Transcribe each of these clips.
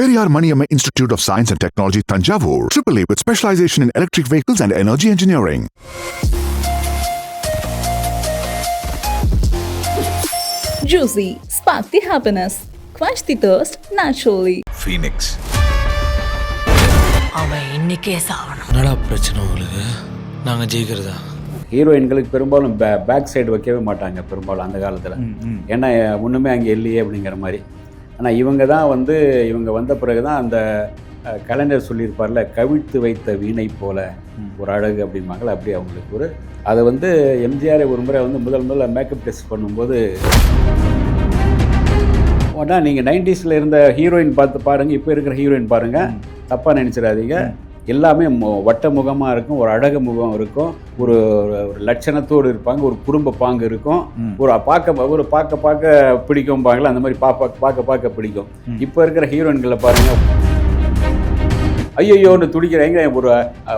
Periyar Maniamma Institute of Science and Technology, Tanjavur. AAA with specialization in electric vehicles and energy engineering. Juicy, spark the happiness, quench the thirst naturally. Phoenix. அவன் இன்னைக்கே சாவணும் என்னடா பிரச்சனை உங்களுக்கு நாங்கள் ஜெயிக்கிறதா ஹீரோயின்களுக்கு பெரும்பாலும் பே back side வைக்கவே மாட்டாங்க பெரும்பாலும் அந்த காலத்தில் ஏன்னா ஒன்றுமே அங்கே இல்லையே அப்படிங்கிற மாதிரி ஆனால் இவங்க தான் வந்து இவங்க வந்த பிறகு தான் அந்த கலைஞர் சொல்லியிருப்பார்ல கவிழ்த்து வைத்த வீணை போல ஒரு அழகு அப்படிம்பாங்கள அப்படி அவங்களுக்கு ஒரு. அதை வந்து எம்ஜிஆர் ஒரு முறை வந்து முதல் முதல்ல மேக்கப் டெஸ்ட் பண்ணும்போது உடனே நீங்கள் நைன்டிஸில் இருந்த ஹீரோயின் பார்த்து பாருங்கள் இப்போ இருக்கிற ஹீரோயின் பாருங்கள் தப்பாக நினச்சிடாதீங்க. எல்லாமே வட்ட முகமாக இருக்கும் ஒரு அழகு முகம் இருக்கும் ஒரு ஒரு லட்சணத்தோடு இருப்பாங்க ஒரு குடும்ப பாங்கு இருக்கும். ஒரு பார்க்க ஒரு பார்க்க பார்க்க பிடிக்கும்பாங்களா அந்த மாதிரி பார்க்க பார்க்க பார்க்க பிடிக்கும். இப்போ இருக்கிற ஹீரோயின்களை பாருங்க. ஐயோன்னு துடிக்கிறாங்க ஒரு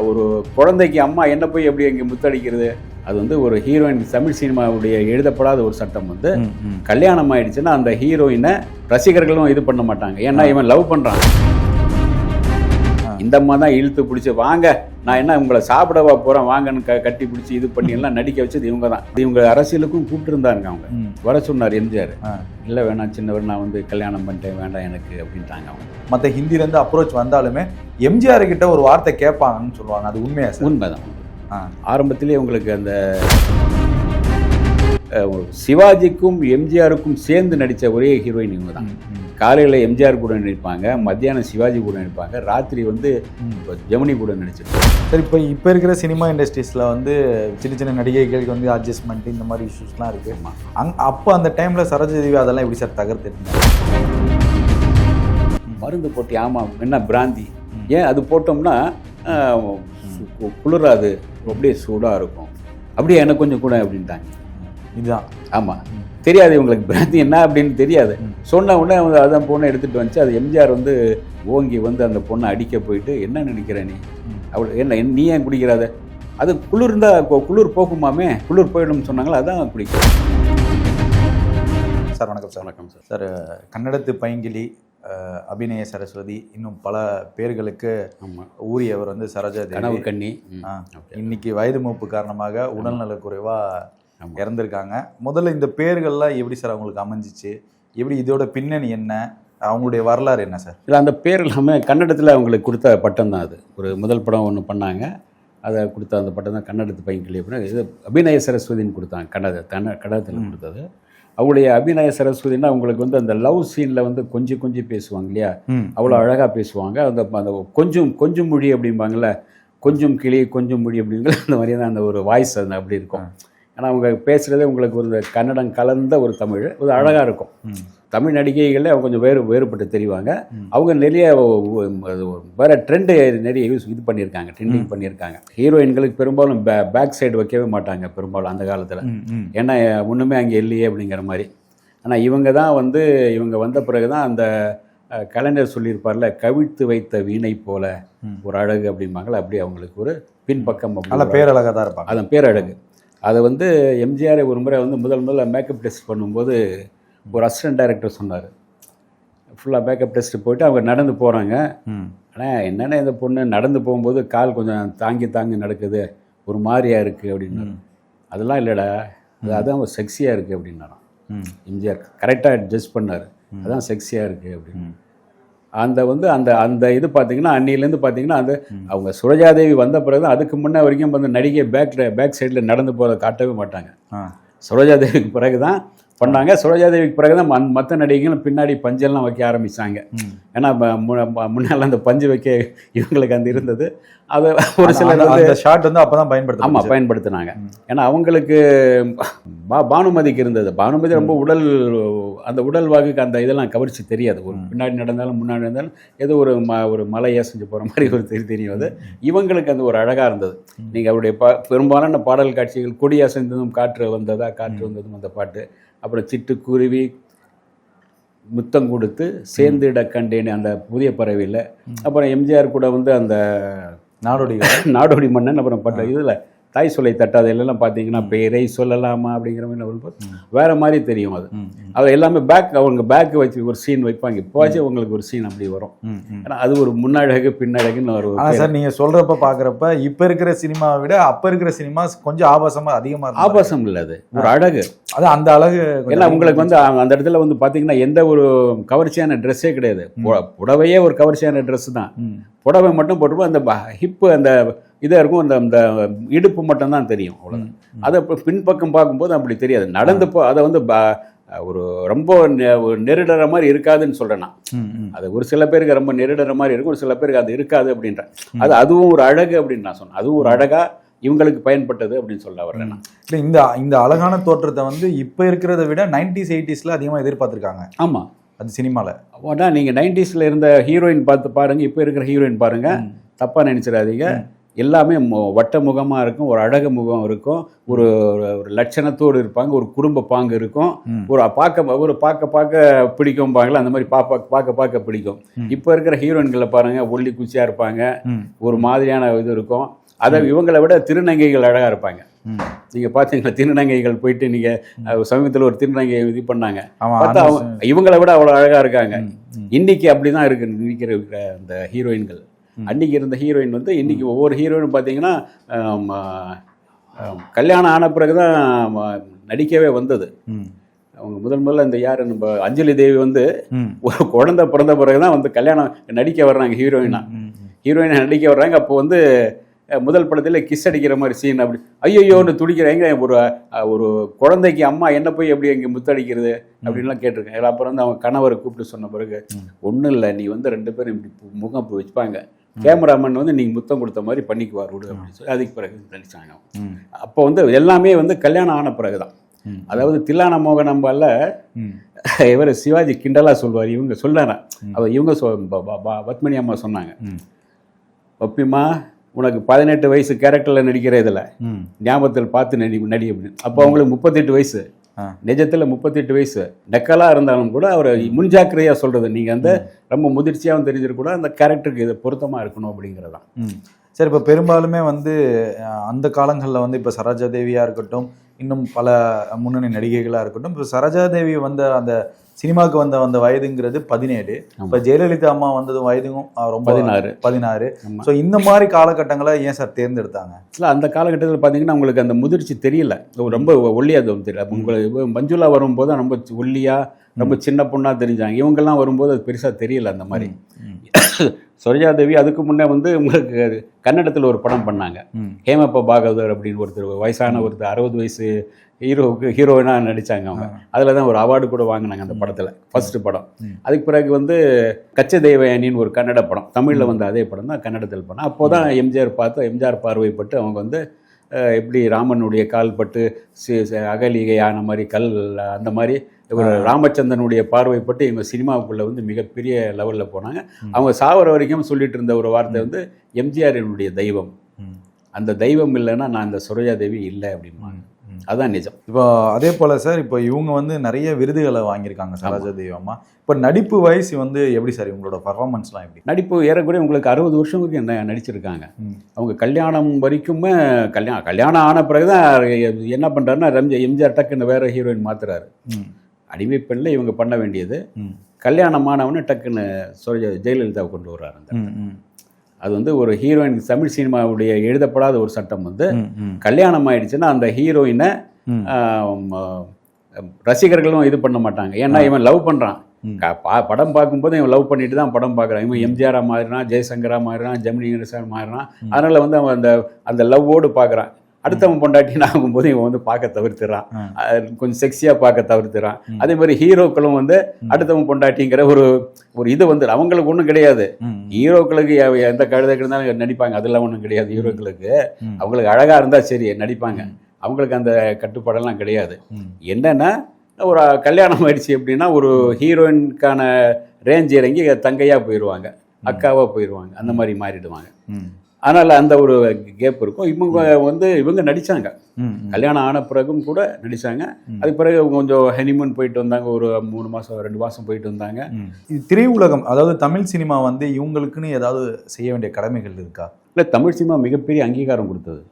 ஒரு குழந்தைக்கு அம்மா என்ன போய் எப்படி எங்கே முத்தடிக்கிறது? அது வந்து ஒரு ஹீரோயின் தமிழ் சினிமாவுடைய எழுதப்படாத ஒரு சட்டம் வந்து கல்யாணம் ஆயிடுச்சுன்னா அந்த ஹீரோயினை ரசிகர்களும் இது பண்ண மாட்டாங்க. ஏன்னா இவன் லவ் பண்ணுறான் இந்த அம்மா தான் இழுத்து பிடிச்சி வாங்க நான் என்ன உங்களை சாப்பிடவா போகிறேன் வாங்கன்னு க கட்டி பிடிச்சி இது பண்ணி எல்லாம் நடிக்க வச்சது இவங்க தான். இவங்க அரசியலுக்கும் கூப்பிட்டுருந்தாங்க அவங்க. வர சொன்னார் எம்ஜிஆர். இல்லை வேணாம் சின்னவர் நான் வந்து கல்யாணம் பண்ணிட்டேன் வேண்டாம் எனக்கு அப்படின்ட்டாங்க அவங்க. மற்ற ஹிந்திலேருந்து அப்ரோச் வந்தாலுமே எம்ஜிஆர் கிட்ட ஒரு வார்த்தை கேட்பாங்கன்னு சொல்லுவாங்க. அது உண்மையா சார்? உண்மைதான். ஆரம்பத்திலே உங்களுக்கு அந்த சிவாஜிக்கும் எம்ஜிஆருக்கும் சேர்ந்து நடித்த ஒரே ஹீரோயின் இவங்க தான். காலையில் எம்ஜிஆர் கூட நடிப்பாங்க மத்தியானம் சிவாஜி கூட நடிப்பாங்க ராத்திரி வந்து ஜெமினி கூட நடிச்சிருப்பாங்க சார் இப்போ இப்போ இருக்கிற சினிமா இண்டஸ்ட்ரீஸில் வந்து சின்ன சின்ன நடிகைகளுக்கு வந்து அட்ஜஸ்ட்மெண்ட் இந்த மாதிரி இஷ்யூஸ்லாம் இருக்குது அங் அப்போ அந்த டைமில் சரோஜதேவி அதெல்லாம் எப்படி சார் தகர்த்துருந்தாங்க? மருந்து போட்டு ஆமாம் என்ன பிராந்தி. ஏன் அது போட்டோம்னா குளிராது அப்படியே சூடாக இருக்கும். அப்படியே எனக்கு கொஞ்சம் கூட அப்படின்ட்டாங்க. இதுதான். ஆமாம் தெரியாது இவங்களுக்கு பிராந்தி என்ன அப்படின்னு தெரியாது. சொன்ன உடனே அவங்க அதான் பொண்ணை எடுத்துகிட்டு வந்துச்சு. அது எம்ஜிஆர் வந்து ஓங்கி வந்து அந்த பொண்ணை அடிக்க போயிட்டு என்ன நினைக்கிற நீ? அவள் என்ன நீ ஏன் குடிக்கிறாத? அது குளிர் இருந்தால் குளிர் போக்குமாமே குளிர் போயிடும்னு சொன்னாங்களா? அதான் குடிக்கும் சார் வணக்கம் சார். வணக்கம் சார். சார் கன்னடத்து பைங்கிலி அபிநய சரஸ்வதி இன்னும் பல பேர்களுக்கு ஊறியவர் வந்து சரோஜா கனவு கண்ணி. இன்னைக்கு வயது மூப்பு காரணமாக உடல்நலக் குறைவா ஆமா. இறந்திருக்காங்க. முதல்ல இந்த பேர்கள்லாம் எப்படி சார் அவங்களுக்கு அமைஞ்சிச்சு? எப்படி இதோட பின்னணி என்ன? அவங்களுடைய வரலாறு என்ன சார்? இல்லை அந்த பேர் இல்லாமல் கன்னடத்தில் அவங்களுக்கு கொடுத்த பட்டம் தான் அது. ஒரு முதல் படம் ஒன்று பண்ணாங்க. அதை கொடுத்த அந்த பட்டம் தான் கன்னடத்து பையன் அப்படின்னா இது அபிநய சரஸ்வதின்னு கொடுத்தாங்க. கன்னட கன்ன கன்னடத்தில் கொடுத்தது. அவங்களுடைய அபிநய சரஸ்வதினா அவங்களுக்கு வந்து அந்த லவ் சீனில் வந்து கொஞ்சம் கொஞ்சம் பேசுவாங்க இல்லையா? அவ்வளோ அழகாக பேசுவாங்க. அந்த அந்த கொஞ்சம் கொஞ்சம் மொழி அப்படிம்பாங்கள்ல கொஞ்சம் கிளி கொஞ்சம் மொழி அப்படிங்கிற அந்த மாதிரி தான் அந்த ஒரு வாய்ஸ் அந்த அப்படி இருக்கும். ஏன்னா அவங்க பேசுகிறதே உங்களுக்கு ஒரு கன்னடம் கலந்த ஒரு தமிழ். ஒரு அழகாக இருக்கும். தமிழ் நடிகைகளே அவங்க கொஞ்சம் வேறு வேறுபட்டு தெரிவாங்க. அவங்க நிறைய வேற ட்ரெண்டு நிறைய யூஸ் இது பண்ணியிருக்காங்க ட்ரெண்டிங் பண்ணியிருக்காங்க. ஹீரோயின்களுக்கு பெரும்பாலும் பே பேக் சைடு வைக்கவே மாட்டாங்க பெரும்பாலும் அந்த காலத்தில். ஏன்னா ஒன்றுமே அங்கே இல்லையே அப்படிங்கிற மாதிரி. ஆனால் இவங்க தான் வந்து இவங்க வந்த பிறகு தான் அந்த கலைஞர் சொல்லியிருப்பார்ல கவிழ்த்து வைத்த வீணை போல ஒரு அழகு அப்படிம்பாங்களா அப்படி அவங்களுக்கு ஒரு பின்பக்கம் பேரழகாக தான் இருப்பாங்க. அதன் பேரழகு. அதை வந்து எம்ஜிஆர் ஒரு முறை வந்து முதல் முதல்ல மேக்கப் டெஸ்ட் பண்ணும்போது ஒரு அசிஸ்டன்ட் டைரக்டர் சொன்னார். ஃபுல்லாக மேக்கப் டெஸ்ட் போயிட்டு அவங்க நடந்து போகிறாங்க ஆனால் என்னென்ன இந்த பொண்ணு? நடந்து போகும்போது கால் கொஞ்சம் தாங்கி தாங்கி நடக்குது. ஒரு மாதிரியா இருக்குது அப்படின்னு அதெல்லாம் இல்லைடா. அது அதான் செக்ஸியாக இருக்குது அப்படின்னாராம். எம்ஜிஆர் கரெக்டாக அட்ஜஸ்ட் பண்ணார். அதான் செக்ஸியாக இருக்குது அப்படின்னு. அந்த வந்து அந்த அந்த இது பார்த்தீங்கன்னா அன்னிலேருந்து பார்த்தீங்கன்னா அந்த அவங்க சுரஜாதேவி வந்த பிறகு அதுக்கு முன்னே வரைக்கும் வந்து நடிகை பேக் பேக் சைடில் நடந்து போகிறத காட்டவே மாட்டாங்க. சுரஜாதேவிக்கு பிறகு தான் பண்ணாங்க. சுரஜாதேவிக்கு பிறகு தான் மற்ற நடிகைகளும் பின்னாடி பஞ்செல்லாம் வைக்க ஆரம்பிச்சாங்க. ஏன்னா முன்னால அந்த பஞ்சு வைக்க இவங்களுக்கு அந்த இருந்தது. அது ஒரு சிலர் அந்த- வந்து ஷாட் வந்து அப்பதான் பயன்படுத்த ஆமாம் பயன்படுத்தினாங்க. ஏன்னா அவங்களுக்கு பா பானுமதிக்கு இருந்தது. பானுமதி ரொம்ப உடல் அந்த உடல் வாகுக்கு அந்த இதெல்லாம் கவர்ச்சி தெரியாது. ஒரு பின்னாடி நடந்தாலும் முன்னாடி நடந்தாலும் ஏதோ ஒரு ம ஒரு மலையை செஞ்சு போகிற மாதிரி ஒரு தெரி தெரியும் அது. இவங்களுக்கு அந்த ஒரு அழகாக இருந்தது. நீங்கள் அவருடைய பா பெரும்பாலான பாடல் காட்சிகள் கொடி அசைந்ததும் காற்று வந்ததா காற்று வந்ததும் அந்த பாட்டு. அப்புறம் சிட்டுக்குருவி முத்தம் கொடுத்து சேர்ந்திட கண்டேன் அந்த புதிய பறவையில். அப்புறம் எம்ஜிஆர் கூட வந்து அந்த நாடோடி நாடோடி மன்னன் அப்புறம் பட்ட இதில் தாய் சொல்லை தட்டாதையிலலாம் பார்த்தீங்கன்னா பேரை சொல்லலாமா அப்படிங்கிற மாதிரி வரும்போது வேற மாதிரி தெரியும் அது. அது எல்லாமே பேக் அவங்க பேக் வச்சு ஒரு சீன் வைப்பாங்க. இப்போவாச்சும் உங்களுக்கு ஒரு சீன் அப்படி வரும். ஏன்னா அது ஒரு முன்னழகு பின்னழகுன்னு ஒரு சார் நீங்க சொல்றப்ப பாக்குறப்ப இப்ப இருக்கிற சினிமாவை விட அப்ப இருக்கிற சினிமா கொஞ்சம் ஆபாசமா அதிகமா இருக்கு ஆபாசம் இல்லை அது. ஒரு அழகு. அது அந்த அழகு ஏன்னா உங்களுக்கு வந்து அந்த இடத்துல வந்து பார்த்தீங்கன்னா எந்த ஒரு கவர்ச்சியான ட்ரெஸ்ஸே கிடையாது. புடவையே ஒரு கவர்ச்சியான ட்ரெஸ் தான். புடவை மட்டும் போட்டுப்போம் அந்த ஹிப்பு அந்த இதாக இருக்கும். அந்த அந்த இடுப்பு மட்டும் தான் தெரியும் அவ்வளோதான் அதை இப்போ பின்பக்கம் பார்க்கும்போது அப்படி தெரியாது. நடந்து போ அதை வந்து ஒரு ரொம்ப நெருடுற மாதிரி இருக்காதுன்னு சொல்கிறேன் நான். அது ஒரு சில பேருக்கு ரொம்ப நெருடுற மாதிரி இருக்கும். ஒரு சில பேருக்கு அது இருக்காது அப்படின்றேன். அது அதுவும் ஒரு அழகு அப்படின்னு நான் சொன்னேன். அதுவும் ஒரு அழகா இவங்களுக்கு பயன்பட்டது அப்படின்னு சொல்ல நான். இல்ல இந்த இந்த அழகான தோற்றத்தை வந்து இப்ப இருக்கிறத விட நைன்டிஸ் எயிட்டிஸ்ல அதிகமா எதிர்பார்த்திருக்காங்க. ஆமாம் அது சினிமால. அண்ணா நீங்கள் நைன்டிஸில் இருந்த ஹீரோயின் பார்த்து பாருங்கள் இப்போ இருக்கிற ஹீரோயின் பாருங்கள் தப்பாக நினச்சிடாதீங்க. எல்லாமே வட்ட முகமாக இருக்கும் ஒரு அழகு முகம் இருக்கும் ஒரு ஒரு- லட்சணத்தோடு இருப்பாங்க ஒரு குடும்ப பாங்கு இருக்கும். ஒரு பார்க்க ஒரு பார்க்க பார்க்க பிடிக்கும்பாங்களா அந்த மாதிரி பாப்பா பார்க்க பார்க்க பிடிக்கும். இப்போ இருக்கிற ஹீரோயின்களை பாருங்கள் ஒல்லி குச்சியாக இருப்பாங்க. ஒரு மாதிரியான இது இருக்கும். அதை இவங்களை விட திருநங்கைகள் அழகாக இருப்பாங்க. ம். நீங்கள் பார்த்தீங்களா திருநங்கைகள் போயிட்டு நீங்கள் சமீபத்தில் ஒரு திருநங்கை இது பண்ணாங்க. பார்த்தா இவங்களை விட அவ்வளோ அழகா இருக்காங்க. இன்னைக்கு அப்படிதான் இருக்கு இருக்கிற இருக்கிற அந்த ஹீரோயின்கள். அன்னைக்கு இருந்த ஹீரோயின் வந்து இன்னைக்கு ஒவ்வொரு ஹீரோயினும் பார்த்தீங்கன்னா கல்யாணம் ஆன பிறகு தான் நடிக்கவே வந்தது. அவங்க முதல் முதல்ல இந்த யார் நம்ம அஞ்சலி தேவி வந்து. ஒரு குழந்தை பிறந்த பிறகு தான் வந்து கல்யாணம் நடிக்க வர்றாங்க ஹீரோயினா. ஹீரோயினை நடிக்க வர்றாங்க. அப்போ வந்து முதல் படத்தில் கிஸ் அடிக்கிற மாதிரி சீன் அப்படி ஐயோன்னு துடிக்கிறாங்க ஒரு ஒரு குழந்தைக்கு அம்மா என்ன போய் எப்படி எங்கே முத்தடிக்கிறது அப்படின்லாம் கேட்டிருக்கேன் அப்புறம் வந்து அவங்க கணவரை கூப்பிட்டு சொன்ன பிறகு ஒன்றும் இல்லை நீ வந்து ரெண்டு பேரும் இப்படி முகம் வச்சுப்பாங்க. கேமராமேன் வந்து நீங்கள் முத்தம் கொடுத்த மாதிரி பண்ணிக்குவார் விடு அப்படின்னு சொல்லி அதுக்கு பிறகு நடிச்சாங்க ம். அப்போ வந்து எல்லாமே வந்து கல்யாணம் ஆன பிறகு தான். அதாவது தில்லான மோகனம்பால. இவர் சிவாஜி கிண்டலா சொல்வார் இவங்க சொல்லாரா அவர் இவங்க சொ பத்மினி அம்மா சொன்னாங்க. பப்பிமா உனக்கு பதினெட்டு வயசு கேரக்டரில் நடிக்கிற இதில். ஞாபகத்தில் பார்த்து நடி நடி அப்படின்னு அப்போ அவங்களுக்கு முப்பத்தெட்டு வயசு. நிஜத்தில் முப்பத்தெட்டு வயசு. நெக்கலாக இருந்தாலும் கூட அவர் முன்ஜாக்கிரதையாக சொல்கிறது நீங்கள் வந்து ரொம்ப முதிர்ச்சியாகவும் தெரிஞ்சிருக்க கூட அந்த கேரக்டருக்கு இது பொருத்தமாக இருக்கணும் அப்படிங்கிறதான். சரி இப்போ பெரும்பாலுமே வந்து அந்த காலங்களில் வந்து இப்போ சரோஜா தேவியாக இருக்கட்டும் இன்னும் பல முன்னணி நடிகைகளாக இருக்கட்டும். இப்போ சரோஜா தேவி வந்த அந்த சினிமாவுக்கு வந்த அந்த வயதுங்கிறது பதினேழு. இப்போ ஜெயலலிதா அம்மா வந்தது வயதும் ரொம்ப பதினாறு. பதினாறு. ஸோ இந்த மாதிரி காலகட்டங்களை ஏன் சார் தேர்ந்தெடுத்தாங்க? இல்லை அந்த காலகட்டத்தில் பார்த்தீங்கன்னா உங்களுக்கு அந்த முதிர்ச்சி தெரியல. ரொம்ப ஒல்லியாக தெரியல. உங்களுக்கு மஞ்சுளா வரும்போது ரொம்ப ஒல்லியாக ரொம்ப சின்ன பொண்ணாக தெரிஞ்சாங்க. இவங்கெல்லாம் வரும்போது அது பெருசாக தெரியல அந்த மாதிரி. சரோஜா தேவி அதுக்கு முன்னே வந்து உங்களுக்கு கன்னடத்தில் ஒரு படம் பண்ணாங்க. ஹேமப்பா பாகவதர் அப்படின்னு ஒருத்தர் வயசான ஒருத்தர் அறுபது வயசு ஹீரோவுக்கு ஹீரோயினாக நடித்தாங்க அவங்க. அதில் தான் ஒரு அவார்டு கூட வாங்கினாங்க அந்த படத்தில் ஃபர்ஸ்ட் படம். அதுக்கு பிறகு வந்து கச்ச தேவயானின்னு ஒரு கன்னட படம் தமிழில் வந்து அதே படம் தான் கன்னடத்தில் படம். அப்போ தான் எம்ஜிஆர் பார்த்து எம்ஜிஆர் பார்வைப்பட்டு அவங்க வந்து எப்படி ராமனுடைய கால் பட்டு சி- சி- அகலிகை ஆன மாதிரி கல் அந்த மாதிரி ஒரு ராமச்சந்திரனுடைய பார்வைப்பட்டு இவங்க சினிமாவுக்குள்ளே வந்து மிகப்பெரிய லெவலில் போனாங்க. அவங்க சாவர வரைக்கும் சொல்லிட்டு இருந்த ஒரு வார்த்தை வந்து எம்ஜிஆர் என்னுடைய தெய்வம். அந்த தெய்வம் இல்லைன்னா நான் இந்த சுரஜா தேவி இல்லை அப்படிம்பாங்க. அதான் நிஜம். இப்போ அதே போல சார் இப்போ இவங்க வந்து நிறைய விருதுகளை வாங்கியிருக்காங்க சரோஜா அம்மா. இப்போ நடிப்பு வயசு வந்து எப்படி சார் இவங்களோட பர்ஃபார்மன்ஸ்லாம் எப்படி? நடிப்பு ஏறக்குறைய உங்களுக்கு அறுபது வருஷம் வரைக்கும் என்ன நடிச்சிருக்காங்க. அவங்க கல்யாணம் வரைக்குமே கல்யாணம் கல்யாணம் ஆன பிறகு தான் என்ன பண்ணுறாருன்னா ரம்ஜ எம்ஜிஆர் டக்குன்னு வேற ஹீரோயின் மாத்துறாரு. ம். அடிமை பெண்ணில் இவங்க பண்ண வேண்டியது ம். கல்யாணம் ஆனவொடனே டக்குன்னு சுரஜா ஜெயலலிதாவை கொண்டு வர்றாரு அந்த ம். ம். அது வந்து ஒரு ஹீரோயின் தமிழ் சினிமாவுடைய எழுதப்படாத ஒரு சட்டம் வந்து. கல்யாணம் ஆயிடுச்சுன்னா அந்த ஹீரோயினை. ரசிகர்களும் இது பண்ண மாட்டாங்க ஏன்னா இவன் லவ் பண்ணுறான். படம் பார்க்கும்போது இவன் லவ் பண்ணிட்டு தான் படம் பார்க்குறான் இவன் எம்ஜிஆரா மாறினான் ஜெயசங்கரா மாறினான் ஜெமினி கணேசன் மாறினான் அதனால வந்து அவன் அந்த அந்த லவ்வோடு பார்க்குறான் அடுத்தவன் பொண்டாட்டின்னு ஆகும்போது இவன் வந்து பார்க்க தவிர்த்துறான். கொஞ்சம் செக்ஸியாக பார்க்க தவிர்த்துறான். அதே மாதிரி ஹீரோக்களும் வந்து அடுத்தவன் பொண்டாட்டிங்கிற ஒரு ஒரு இது வந்து அவங்களுக்கு ஒன்றும் கிடையாது. ஹீரோக்களுக்கு எந்த கழுதைக்கு இருந்தாலும் நடிப்பாங்க. அதெல்லாம் ஒன்றும் கிடையாது ஹீரோக்களுக்கு. அவங்களுக்கு அழகாக இருந்தால் சரி நடிப்பாங்க. அவங்களுக்கு அந்த கட்டுப்பாடெல்லாம் கிடையாது. என்னன்னா ஒரு கல்யாணம் ஆயிடுச்சு அப்படின்னா ஒரு ஹீரோயினுக்கான ரேஞ்ச் இறங்கி தங்கையாக போயிடுவாங்க அக்காவாக போயிடுவாங்க அந்த மாதிரி மாறிடுவாங்க. அதனால் அந்த ஒரு கேப் இருக்கும். இவங்க வந்து இவங்க நடித்தாங்க. கல்யாணம் ஆன பிறகும் கூட நடித்தாங்க அதுக்கு பிறகு கொஞ்சம் ஹனிமூன் போயிட்டு வந்தாங்க. ஒரு மூணு மாதம் ரெண்டு மாதம் போயிட்டு வந்தாங்க. இது திரையுலகம் அதாவது தமிழ் சினிமா வந்து இவங்களுக்குன்னு ஏதாவது செய்ய வேண்டிய கடமைகள் இருக்கா? இல்லை தமிழ் சினிமா மிகப்பெரிய அங்கீகாரம் கொடுத்தது.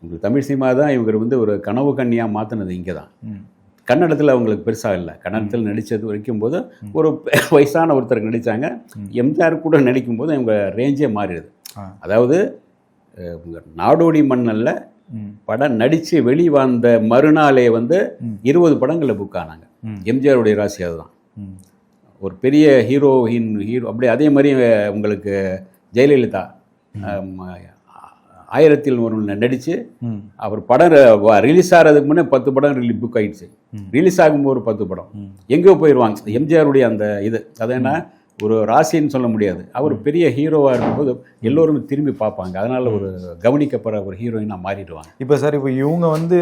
உங்களுக்கு தமிழ் சினிமா தான் இவர் வந்து ஒரு கனவு கண்ணியாக மாற்றினது இங்கே தான். கன்னடத்தில் அவங்களுக்கு பெருசாக இல்லை. கன்னடத்தில் நடித்தது வரைக்கும் போது ஒரு வயசான ஒருத்தருக்கு நடித்தாங்க எம்ஜிஆர் கூட நடிக்கும் போது இவங்க ரேஞ்சே மாறிடுது. அதாவது நாடோடி மன்னல்ல ம். படம் நடித்து வெளிவந்த மறுநாளே வந்து. இருபது படங்களில் புக் ஆனாங்க. எம்ஜிஆருடைய ராசி அதுதான். ஒரு பெரிய ஹீரோயின் ஹீரோ அப்படியே அதே மாதிரி உங்களுக்கு ஜெயலலிதா ஆயிரத்தில் ஒரு நடித்து. அவர் படம் ரிலீஸ் ஆகிறதுக்கு முன்னே பத்து படம் ரிலீஸ் புக் ஆயிடுச்சு ரிலீஸ் ஆகும்போது ஒரு பத்து படம். எங்கேயோ போயிடுவாங்க எம்ஜிஆருடைய அந்த இது அது என்ன ஒரு ராசின்னு சொல்ல முடியாது. அவர் பெரிய ஹீரோவாக இருக்கும்போது எல்லோரும் திரும்பி பார்ப்பாங்க. அதனால ஒரு கவனிக்கப்படுற ஒரு ஹீரோயினாக மாறிடுவாங்க. இப்போ சார் இப்போ இவங்க வந்து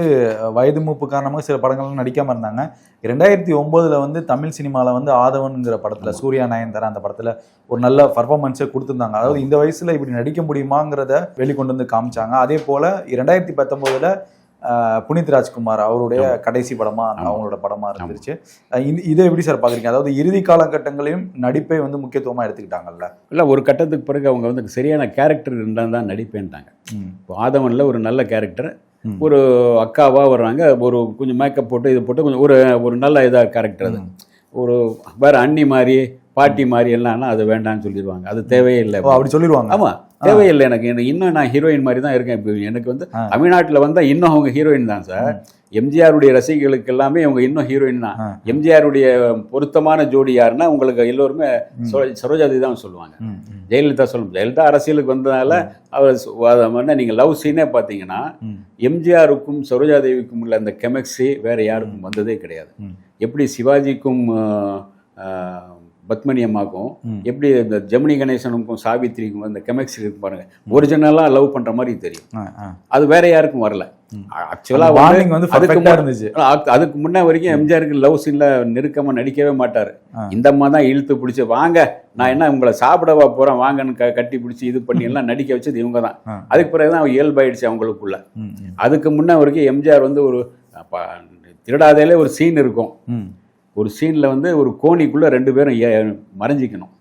வயது மூப்பு காரணமாக சில படங்கள்லாம் நடிக்காம இருந்தாங்க. ரெண்டாயிரத்தி ஒம்போதுல வந்து தமிழ் சினிமாவில் வந்து ஆதவன்ங்கிற படத்துல சூர்யா நயன்தாரா அந்த படத்துல ஒரு நல்ல பர்ஃபார்மன்ஸை கொடுத்துருந்தாங்க. அதாவது இந்த வயசுல இப்படி நடிக்க முடியுமாங்கிறத வெளிக்கொண்டு வந்து காமிச்சாங்க. அதே போல ரெண்டாயிரத்தி பத்தொம்போதுல புனித் ராஜ்குமார் அவருடைய கடைசி படமா. அவங்களோட படமா இருந்துருச்சு. இதை எப்படி சார் பாக்குறீங்க அதாவது இறுதி காலகட்டங்களையும் நடிப்பை வந்து முக்கியத்துவமா எடுத்துக்கிட்டாங்கல்ல? இல்லை ஒரு கட்டத்துக்கு பிறகு அவங்க வந்து சரியான கேரக்டர் இருந்தால் தான் நடிப்பேன்ட்டாங்க. இப்போ ஆதவனில் ஒரு நல்ல கேரக்டர். ஒரு அக்காவாக வர்றாங்க ஒரு கொஞ்சம் மேக்கப் போட்டு இது போட்டு கொஞ்சம் ஒரு ஒரு நல்ல இதாக கேரக்டர் அது. ஒரு வேற அண்ணி மாதிரி பாட்டி மாதிரி எல்லாம்னா அது வேண்டாம்னு சொல்லிடுவாங்க அது தேவையே இல்லை. அப்படி சொல்லிடுவாங்க ஆமா. தேவையில்லை எனக்கு. இன்னும் நான் ஹீரோயின் மாதிரி தான் இருக்கேன். இப்போ எனக்கு வந்து. தமிழ்நாட்டில் வந்தால் இன்னும் அவங்க ஹீரோயின் தான் சார் எம்ஜிஆருடைய ரசிகர்களுக்கு எல்லாமே அவங்க இன்னும் ஹீரோயின் தான். எம்ஜிஆருடைய பொருத்தமான ஜோடி யாருன்னா உங்களுக்கு எல்லோருமே சரோ- சரோஜாதி தான் சொல்லுவாங்க. ஜெயலலிதா சொல்லும் ஜெயலலிதா அரசியலுக்கு வந்ததால அவர் நீங்கள் லவ் சீனே பார்த்தீங்கன்னா. எம்ஜிஆருக்கும் சரோஜாதேவிக்கும் உள்ள அந்த கெமிஸ்ட்ரி வேற யாருக்கும் வந்ததே கிடையாது. எப்படி சிவாஜிக்கும் பத்மினி அம்மாக்கும். எப்படி இந்த ஜெமினி கணேசனுக்கும் சாவித்திரிக்கும் அந்த கெமிஸ்ட்ரி இருக்கு பாருங்க ஒரிஜினலாக லவ் பண்ற மாதிரி தெரியும். அது வேற யாருக்கும் வரல ஆக்சுவலா அந்த bonding வந்து ஆ இருந்துச்சு. அதுக்கு முன்ன வரைக்கும் எம்ஜிஆருக்கு லவ் சீன்ல நெருக்கமா நடிக்கவே மாட்டாரு. இந்த அம்மா தான் இழுத்து பிடிச்சி வாங்க நான் என்ன உங்களை சாப்பிடவா போறேன் வாங்கன்னு க- கட்டி பிடிச்சி இது பண்ணி எல்லாம் நடிக்க வச்சது இவங்க தான். அதுக்கு பிறகுதான் அவன் இயல்பாயிடுச்சு அவங்களுக்குள்ள அதுக்கு முன்ன வரைக்கும் எம்ஜிஆர் வந்து ஒரு அப்ப, திருடாதேலே ஒரு சீன் இருக்கும். ஒரு சீன்ல வந்து ஒரு கோணிக்குள்ள ரெண்டு பேரும் ஏ- மறைஞ்சிக்கணும்.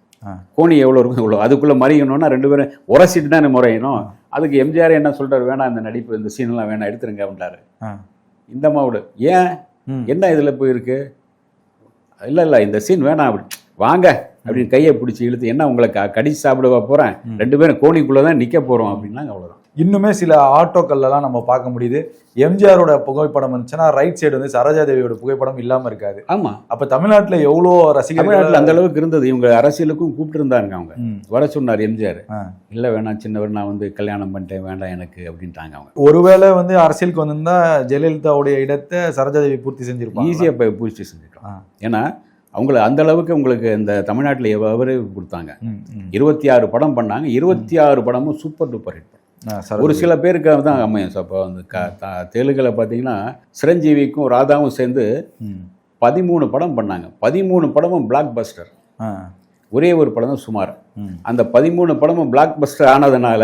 கோணி எவ்வளோ இருக்கும் இவ்வளோ அதுக்குள்ள மறையணும்னா ரெண்டு பேரும் உரசிட்டு தானே முறையணும். அதுக்கு எம்ஜிஆர் என்ன சொல்றாரு? வேணாம் இந்த நடிப்பு இந்த சீன்லாம் வேணாம் எடுத்துருங்க அப்படின்றாரு. இந்த அம்மாவோட ஏன். என்ன இதில் போய் இருக்கு இல்லை இல்லை இந்த சீன் வேணாம் அப்படி வாங்க அப்படின்னு கையை பிடிச்சி இழுத்து என்ன உங்களை க கடிச்சு சாப்பிடவா போகிறேன் ரெண்டு பேரும் கோணிக்குள்ளே தான் நிற்க போகிறோம் அப்படின்னாங்க அவ்வளோதான் இன்னுமே சில ஆட்டோக்கள்லாம் நம்ம பார்க்க முடியுது. எம்ஜிஆரோட புகைப்படம் இருந்துச்சுன்னா ரைட் சைடு வந்து சரோஜா தேவியோட புகைப்படம் இல்லாம இருக்காது. ஆமாம் அப்ப தமிழ்நாட்டுல எவ்வளோ ரசிகர்கள் தமிழ்நாட்டில் அந்த அளவுக்கு இருந்தது. இவங்க அரசியலுக்கும் கூப்பிட்டு இருந்தாங்க அவங்க. வர சொன்னார் எம்ஜிஆர். இல்லை வேணாம் சின்னவர் நான் வந்து கல்யாணம் பண்ணிட்டேன். வேண்டாம் எனக்கு அப்படின்ட்டாங்க அவங்க. ஒருவேளை வந்து அரசியலுக்கு வந்திருந்தா ஜெயலலிதாவுடைய இடத்தை சரோஜா தேவி பூர்த்தி செஞ்சிருப்பாங்க ஈஸியாக போய் பூச்சி செஞ்சுக்கலாம். ஏன்னா அவங்கள அந்த அளவுக்கு உங்களுக்கு இந்த தமிழ்நாட்டில் எவ்வளவு கொடுத்தாங்க. இருபத்தி ஆறு படம் பண்ணாங்க. இருபத்தி ஆறு படமும் சூப்பர் டூப்பர் ஹிட் ஒரு. சில பேருக்கு தான் அமையும் அப்போ அந்த க தெலுங்குல பார்த்தீங்கன்னா சிரஞ்சீவிக்கும் ராதாவும் சேர்ந்து. பதிமூணு படம் பண்ணாங்க பதிமூணு படமும் பிளாக் பஸ்டர். ஒரே ஒரு படம் தான் சுமார். அந்த பதிமூணு படமும் பிளாக் பஸ்டர் ஆனதுனால